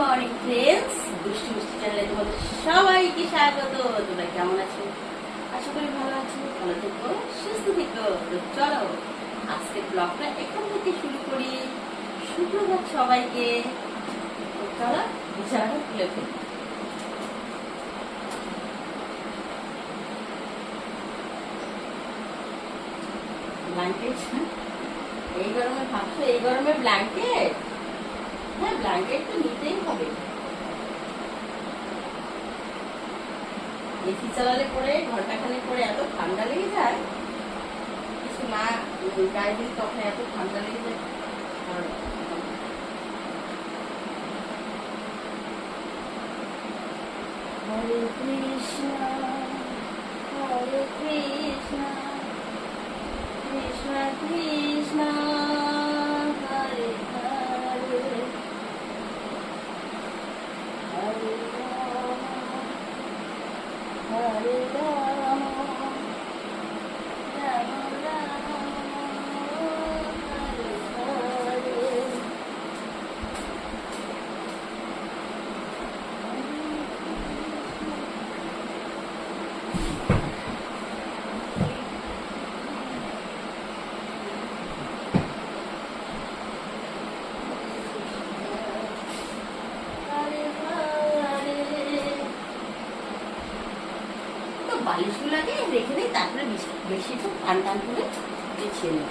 Morning friends মিষ্টি চ্যানেলে তোমাদের সবাইকে স্বাগত। তোমরা কেমন আছো? আশা করি ভালো আছো। ভালো থেকো, সুস্থ থেকো। তো চলো ব্লগটা থেকে শুরু করি। সুপ্রভাত সবাইকে। চলো খুলে ফেলি। ব্ল্যাঙ্কেট এই গরমে ভাবছ? এই গরমে ব্ল্যাঙ্কেট হ্যাঁ ব্ল্যাঙ্কেট তো নিতেই হবে। এসি চালালে পরে ঘন্টাখানে পরে এত ঠান্ডা লেগে যায়। কিছু না, গায়ে দিলে তখন এত ঠান্ডা লেগে যায়। হরে কৃষ্ণ হরে কৃষ্ণ কৃষ্ণ কৃষ্ণ হরে হরে হরে রাম হরে রাম রাম রাম হরে হরে হরে হরে তো বালিশগুলোকে রেখে দিই তারপরে বেশি একটু টান টান করে বিছিয়ে নেব।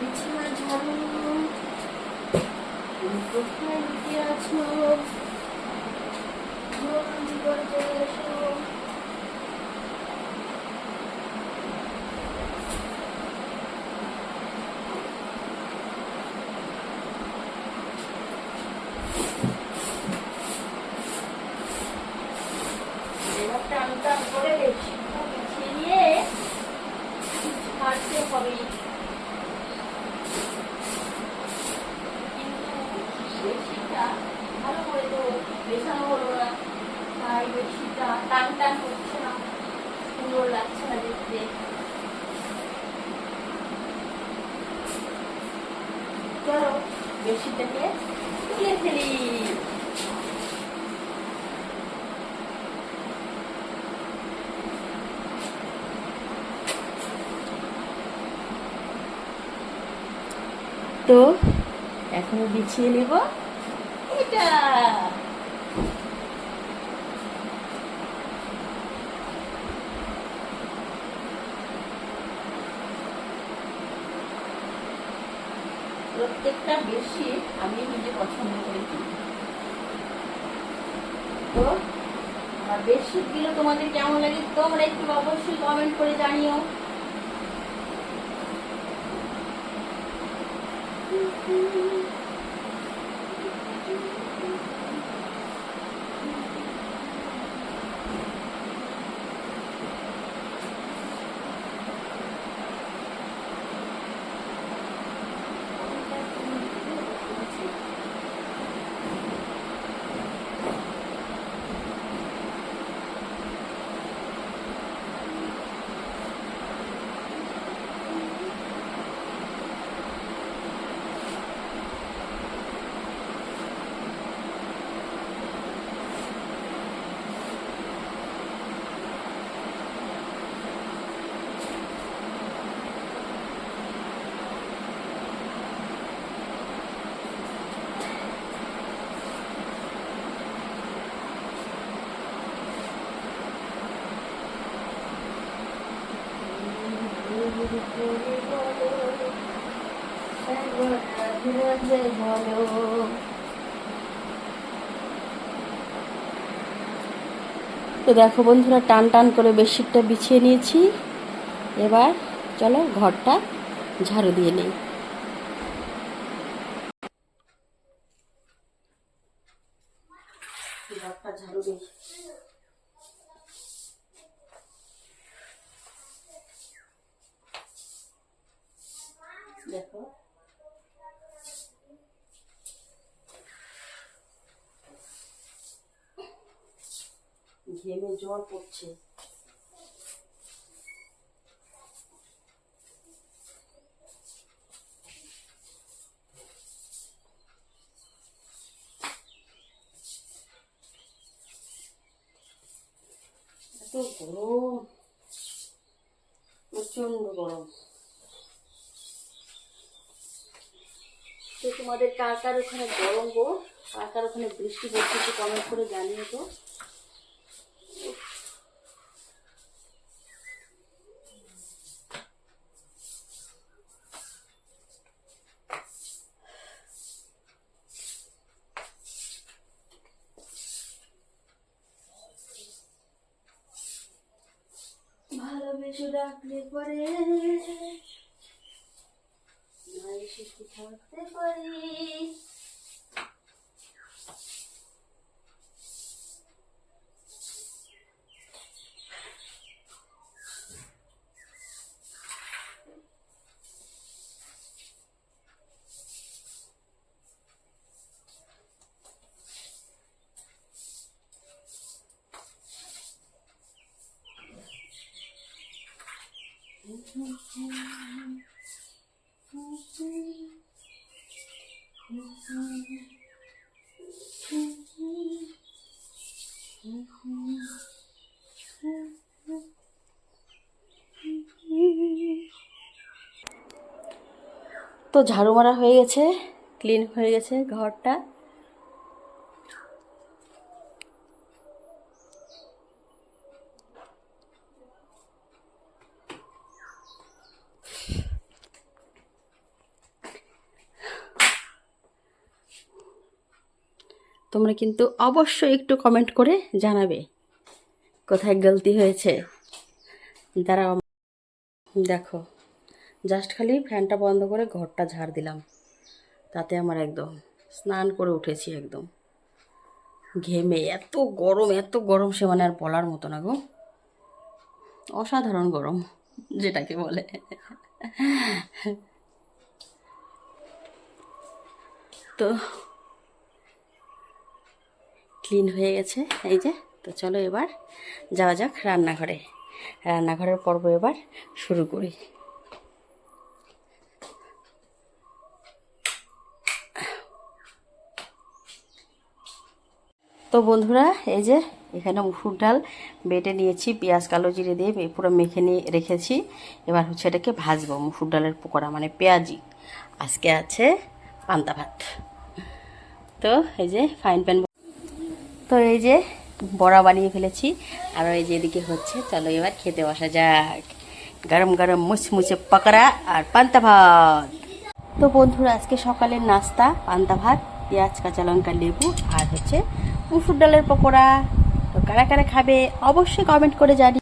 বিছানা ঝাড়ু তুমি কোথায় লুকিয়ে আছো জলদি করে চলে এসো এবার টান টান করে বেডশিটটা বিছিয়ে নিয়ে ছাড়তে হবে কিন্তু বেডশিটটা ভালো করে তো বেছানো হলো না তাই বেডশিটটা টান করছে না সুন্দর লাগছে না দেখতে। চলো, বেডশিটটাকে তুলে ফেলি। তো, এখন বিছিয়ে নেব। এটা! প্রত্যেকটা বেশি আমি নিজে পছন্দ করি তো আমারগুলো তোমাদের কেমন লাগে তোমরা একটু অবশ্যই কমেন্ট করে জানিও। Thank করে তো দেখো বন্ধুরা, টান টান করে বেডশিটটা বিছিয়ে নিয়েছি। এবার চলো ঘরটা ঝাড়ু দিয়ে নেই। ঝাড়ু দিই দেখো। ঘেমে জল পড়ছে। এত গরম প্রচণ্ড গরম। তো তোমাদের কার কার ওখানে গরম গো? কার কার ওখানে বৃষ্টি পড়ছে একটু কমেন্ট করে জানিয়ে তো। ভালোবেসে ডাকলে পরে সুখী থাকতে পারি তো ঝাড়ু মারা হয়ে গেছে ক্লিন হয়ে গেছে ঘরটা। তোমরা কিন্তু অবশ্যই একটু কমেন্ট করে জানাবে। কোথায় গলতি হয়েছে? তারা দেখো। জাস্ট খালি ফ্যানটা বন্ধ করে ঘরটা ঝাড় দিলাম। তাতে আমার একদম স্নান করে উঠেছি একদম। ঘেমে এত গরম এত গরম সে মানে আর বলার মতো না গো। অসাধারণ গরম, যেটাকে বলে। তো ক্লিন হয়ে গেছে, এই যে। তো চলো এবার যাওয়া যাক রান্নাঘরে। রান্নাঘরের পর্ব এবার শুরু করি। তো বন্ধুরা, এই যে এখানে মুসুর ডাল বেটে নিয়েছি, পেঁয়াজ, কালো জিরে দিয়ে পুরো মেখে নিয়ে রেখেছি। এবার হচ্ছে এটাকে ভাজবো, মুসুর ডালের পকোড়া মানে পেঁয়াজি। আজকে আছে পান্তা ভাত। তো এই যে ফাইন প্যান এই যে বড়া বানিয়ে ফেলেছি। আর ওই যে এদিকে হচ্ছে, চলো এবার খেতে বসা যাক। গরম গরম মুচমুচে পাকড়া আর পান্তা ভাত। তো বন্ধুরা, আজকে সকালের নাস্তা, পান্তা ভাত, পেঁয়াজ, কাঁচা লঙ্কা, লেবু আর হচ্ছে মুসুর ডালের পকোড়া। তো কারা কারা খাবে অবশ্যই কমেন্ট করে জানি